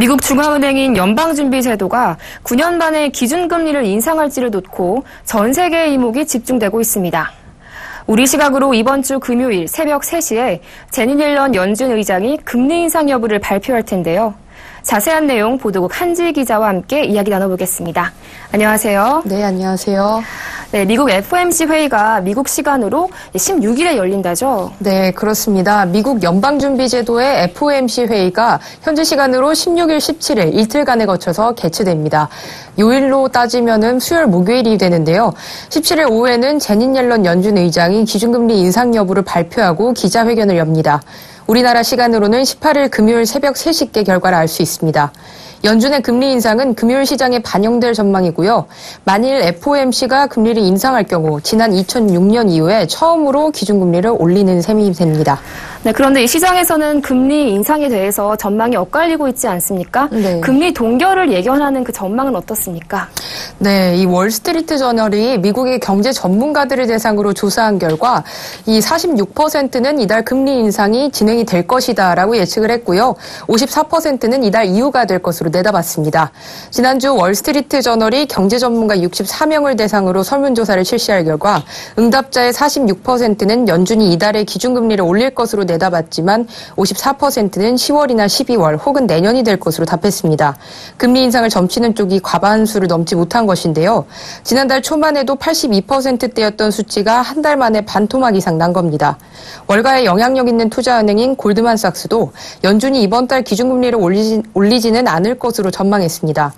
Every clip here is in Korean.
미국 중앙은행인 연방준비제도가 9년 만에 기준금리를 인상할지를 놓고 전 세계의 이목이 집중되고 있습니다. 우리 시각으로 이번 주 금요일 새벽 3시에 제니 옐런 연준 의장이 금리 인상 여부를 발표할 텐데요. 자세한 내용 보도국 한지 기자와 함께 이야기 나눠보겠습니다. 안녕하세요. 네, 안녕하세요. 네, 미국 FOMC 회의가 미국 시간으로 16일에 열린다죠? 네, 그렇습니다. 미국 연방준비제도의 FOMC 회의가 현지 시간으로 16일, 17일 이틀간에 거쳐서 개최됩니다. 요일로 따지면은 수요일, 목요일이 되는데요. 17일 오후에는 제닌 옐런 연준 의장이 기준금리 인상 여부를 발표하고 기자회견을 엽니다. 우리나라 시간으로는 18일 금요일 새벽 3시께 결과를 알 수 있습니다. 연준의 금리 인상은 금요일 시장에 반영될 전망이고요. 만일 FOMC가 금리를 인상할 경우 지난 2006년 이후에 처음으로 기준금리를 올리는 셈이 됩니다. 네, 그런데 이 시장에서는 금리 인상에 대해서 전망이 엇갈리고 있지 않습니까? 네. 금리 동결을 예견하는 그 전망은 어떻습니까? 네, 이 월스트리트 저널이 미국의 경제 전문가들을 대상으로 조사한 결과 이 46%는 이달 금리 인상이 진행이 될 것이다라고 예측을 했고요. 54%는 이달 이후가 될 것으로 내다봤습니다. 지난주 월스트리트 저널이 경제 전문가 64명을 대상으로 설문조사를 실시할 결과 응답자의 46%는 연준이 이달에 기준금리를 올릴 것으로 내다봤지만 54%는 10월이나 12월 혹은 내년이 될 것으로 답했습니다. 금리 인상을 점치는 쪽이 과반수를 넘지 못한 것인데요. 지난달 초반에도 82%대였던 수치가 한 달 만에 반토막 이상 난 겁니다. 월가에 영향력 있는 투자은행인 골드만삭스도 연준이 이번 달 기준금리를 올리지, 올리지는 않을 것으로 전망했습니다.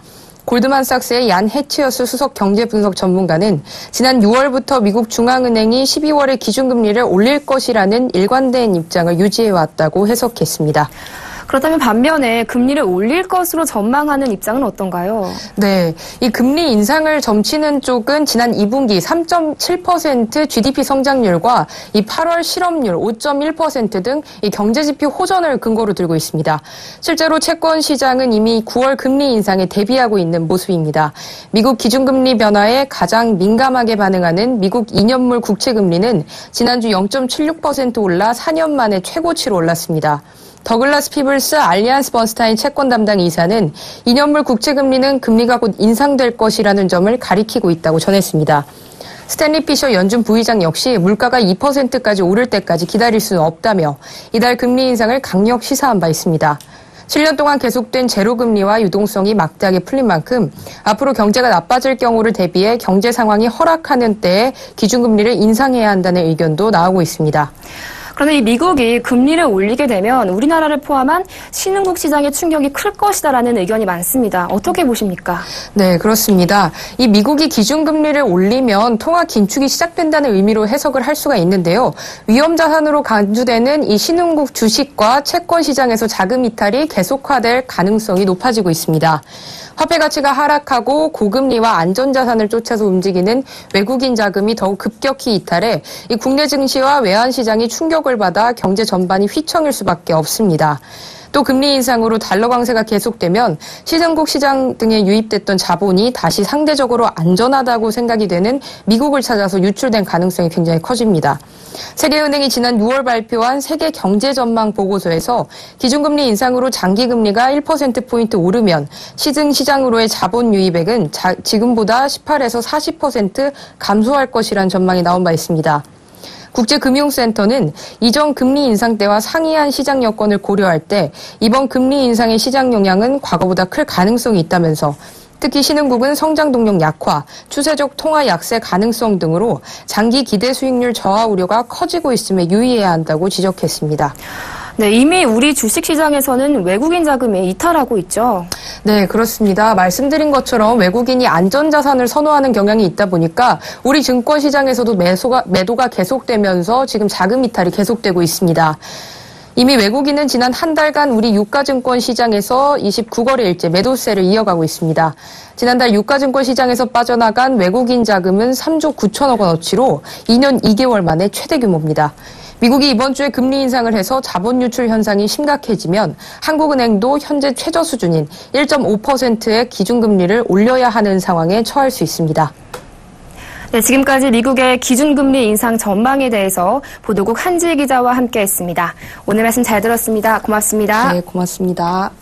골드만삭스의 얀 해치어스 수석 경제 분석 전문가는 지난 6월부터 미국 중앙은행이 12월에 기준금리를 올릴 것이라는 일관된 입장을 유지해왔다고 해석했습니다. 그렇다면 반면에 금리를 올릴 것으로 전망하는 입장은 어떤가요? 네. 이 금리 인상을 점치는 쪽은 지난 2분기 3.7% GDP 성장률과 이 8월 실업률 5.1%등 이 경제지표 호전을 근거로 들고 있습니다. 실제로 채권 시장은 이미 9월 금리 인상에 대비하고 있는 모습입니다. 미국 기준금리 변화에 가장 민감하게 반응하는 미국 2년물 국채금리는 지난주 0.76% 올라 4년 만에 최고치로 올랐습니다. 더글라스 피블스 알리안스 번스타인 채권 담당 이사는 2년물 국채금리는 금리가 곧 인상될 것이라는 점을 가리키고 있다고 전했습니다. 스탠리 피셔 연준 부의장 역시 물가가 2%까지 오를 때까지 기다릴 수는 없다며 이달 금리 인상을 강력 시사한 바 있습니다. 7년 동안 계속된 제로금리와 유동성이 막대하게 풀린 만큼 앞으로 경제가 나빠질 경우를 대비해 경제 상황이 허락하는 때에 기준금리를 인상해야 한다는 의견도 나오고 있습니다. 그런데 이 미국이 금리를 올리게 되면 우리나라를 포함한 신흥국 시장의 충격이 클 것이다라는 의견이 많습니다. 어떻게 보십니까? 네, 그렇습니다. 이 미국이 기준금리를 올리면 통화 긴축이 시작된다는 의미로 해석을 할 수가 있는데요. 위험 자산으로 간주되는 이 신흥국 주식과 채권 시장에서 자금 이탈이 계속화될 가능성이 높아지고 있습니다. 화폐 가치가 하락하고 고금리와 안전자산을 쫓아서 움직이는 외국인 자금이 더욱 급격히 이탈해 이 국내 증시와 외환 시장이 충격을 받아 경제 전반이 휘청일 수밖에 없습니다. 또 금리 인상으로 달러 강세가 계속되면 시장국 시장 등에 유입됐던 자본이 다시 상대적으로 안전하다고 생각이 되는 미국을 찾아서 유출된 가능성이 굉장히 커집니다. 세계은행이 지난 6월 발표한 세계 경제 전망 보고서에서 기준금리 인상으로 장기 금리가 1%포인트 오르면 시중 시장으로의 자본 유입액은 자, 지금보다 18에서 40% 감소할 것이란 전망이 나온 바 있습니다. 국제금융센터는 이전 금리 인상 때와 상이한 시장 여건을 고려할 때 이번 금리 인상의 시장 영향은 과거보다 클 가능성이 있다면서 특히 신흥국은 성장 동력 약화, 추세적 통화 약세 가능성 등으로 장기 기대 수익률 저하 우려가 커지고 있음에 유의해야 한다고 지적했습니다. 네, 이미 우리 주식시장에서는 외국인 자금이 이탈하고 있죠. 네, 그렇습니다. 말씀드린 것처럼 외국인이 안전자산을 선호하는 경향이 있다 보니까 우리 증권시장에서도 매소가, 매도가 계속되면서 지금 자금 이탈이 계속되고 있습니다. 이미 외국인은 지난 한 달간 우리 유가증권 시장에서 29거래일째 매도세를 이어가고 있습니다. 지난달 유가증권 시장에서 빠져나간 외국인 자금은 3조 9천억 원어치로 2년 2개월 만에 최대 규모입니다. 미국이 이번 주에 금리 인상을 해서 자본 유출 현상이 심각해지면 한국은행도 현재 최저 수준인 1.5%의 기준금리를 올려야 하는 상황에 처할 수 있습니다. 네, 지금까지 미국의 기준금리 인상 전망에 대해서 보도국 한지 기자와 함께했습니다. 오늘 말씀 잘 들었습니다. 고맙습니다. 네, 고맙습니다.